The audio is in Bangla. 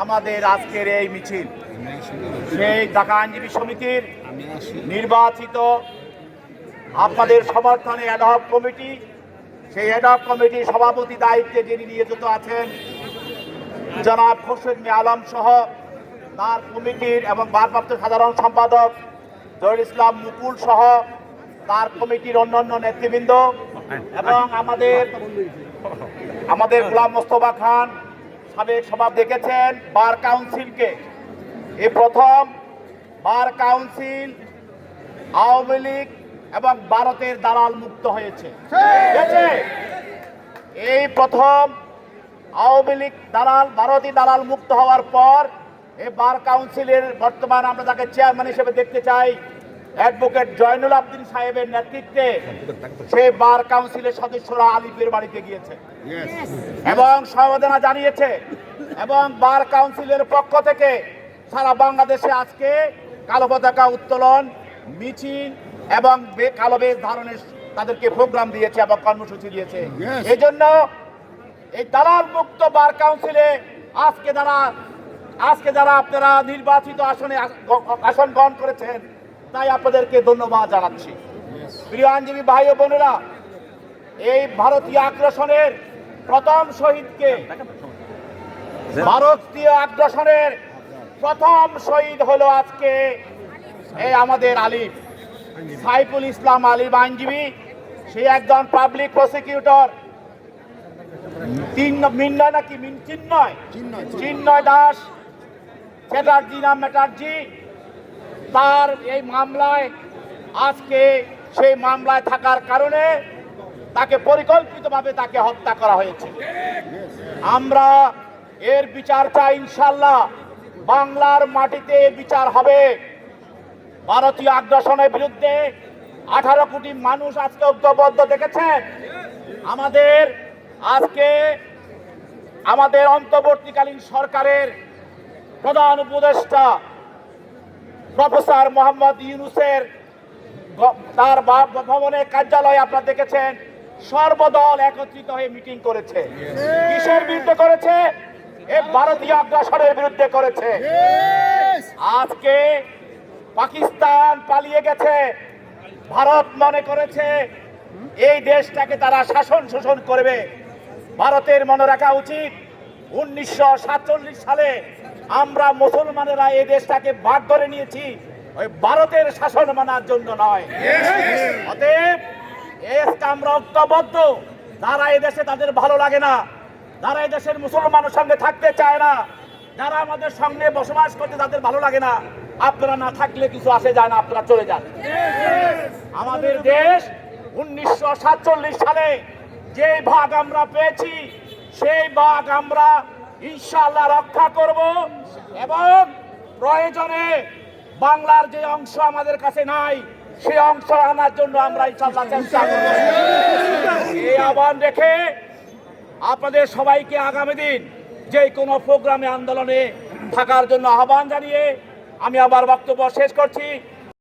আমাদের আজকের এই মিছিল। সেই ঢাকা আইনজীবী সমিতির নির্বাচিত আপনাদের সমর্থনে অ্যাডহক কমিটি সেই অ্যাডহক কমিটির সভাপতি দায়িত্বে যিনি নিয়োজিত আছেন, জনাব খোরশেদ মে আলম সহ তার কমিটির এবং ভারপ্রাপ্ত সাধারণ সম্পাদক জহির ইসলাম মুকুল সহ তার কমিটির অন্যান্য নেতৃবৃন্দ এবং আমাদের আমাদের গোলাম মোস্তফা খান সাবেক সভা দেখেছেন বার কাউন্সিলকে। এই প্রথম বার কাউন্সিল আওয়ামী লীগ এবং ভারতের দালাল মুক্ত হয়েছে। এই প্রথম আওয়ামী লীগ দালাল ভারতীয় দালাল মুক্ত হওয়ার পর এই বার কাউন্সিলের বর্তমান আমরা তাকে চেয়ারম্যান হিসেবে দেখতে চাই। অ্যাডভোকেট জয়নুল আবদিন সাহেবের নেতৃত্বে সেই বার কাউন্সিলের সদস্যরা আলিফের বাড়িতে গিয়েছে। এবং সমবেদনা জানিয়েছে এবং বার কাউন্সিলের পক্ষ থেকে সারা বাংলাদেশে আজকে কালো পতাকা উত্তোলন মিছিল এবং কালো বেশ ধারণের তাদেরকে প্রোগ্রাম দিয়েছে এবং কর্মসূচি দিয়েছে. এই জন্য এই দালাল মুক্ত বার কাউন্সিলে আজকে যারা আজকে যারা আপনারা নির্বাচিত আসনে আসন গ্রহণ করেছেন তাই আপনাদেরকে ধন্যবাদ জানাচ্ছি। প্রিয় আইনজীবী ভাই ও বোনেরা এই ভারতীয় আগ্রাসনের প্রথম শহীদকে ভারতীয় আগ্রাসনের প্রথম শহীদ হলো আজকে এই আমাদের আলিফ সাইফুল ইসলাম আলিফ আইনজীবী। সে একজন পাবলিক প্রসিকিউটর তিন মিন্নয় নাকি চিন্ময় চিন্ময়, দাস চ্যাটার্জি নাম ম্যাটার্জি? তার এই মামলায়। আজকে সেই মামলায় থাকার কারণে তাকে পরিকল্পিতভাবে তাকে হত্যা করা হয়েছে। আমরা এর বিচার ইনশাল্লাহ বাংলার মাটিতে বিচার হবে। ভারতীয় আগ্রাসনের বিরুদ্ধে আঠারো কোটি মানুষ আজকে ঐক্যবদ্ধ দেখেছেন। আমাদের আজকে আমাদের অন্তর্বর্তীকালীন সরকারের প্রধান উপদেষ্টা প্রফেসর মোহাম্মদ ইউনুসের তার ভবনের কার্যালয়ে আপনারা দেখেছেন সর্বদল একত্রিত হয়ে মিটিং করেছে। কিসের বিরুদ্ধে করেছে? ভারতীয় আগ্রাসনের বিরুদ্ধে করেছে। আজকে পাকিস্তান পালিয়ে গেছে। ভারত মনে করেছে এই দেশটাকে তারা শাসন শোষণ করবে। ভারতের মনে রাখা উচিত। উনিশশো সাতচল্লিশ সালে আমরা মুসলমানেরা এই দেশটাকে ভাগ করে নিয়েছি। ওই ভারতের শাসন মানার জন্য নয়। অতএব, এই দেশে তাদের ভালো লাগে না, যারা দেশের মুসলমানের সঙ্গে থাকতে চায় না, যারা আমাদের সঙ্গে বসবাস করতে তাদের ভালো লাগে না, আপনারা না থাকলে কিছু আসে যায় না, আপনারা চলে যান। আমাদের দেশ উনিশশো সাতচল্লিশ সালে যে ভাগ আমরা পেয়েছি, সেই ভাগ আমরা ইনশাআল্লাহ রক্ষা করব এবং প্রয়োজনে বাংলার যে অংশ আমাদের কাছে নাই সেই অংশ আনার জন্য আমরা ইনশাআল্লাহ চেষ্টা করব। এই আহ্বান রেখে আপনাদের সবাইকে আগামী দিন যে কোনো প্রোগ্রামে, আন্দোলনে থাকার জন্য আহ্বান জানিয়ে আমি আবার বক্তব্য শেষ করছি।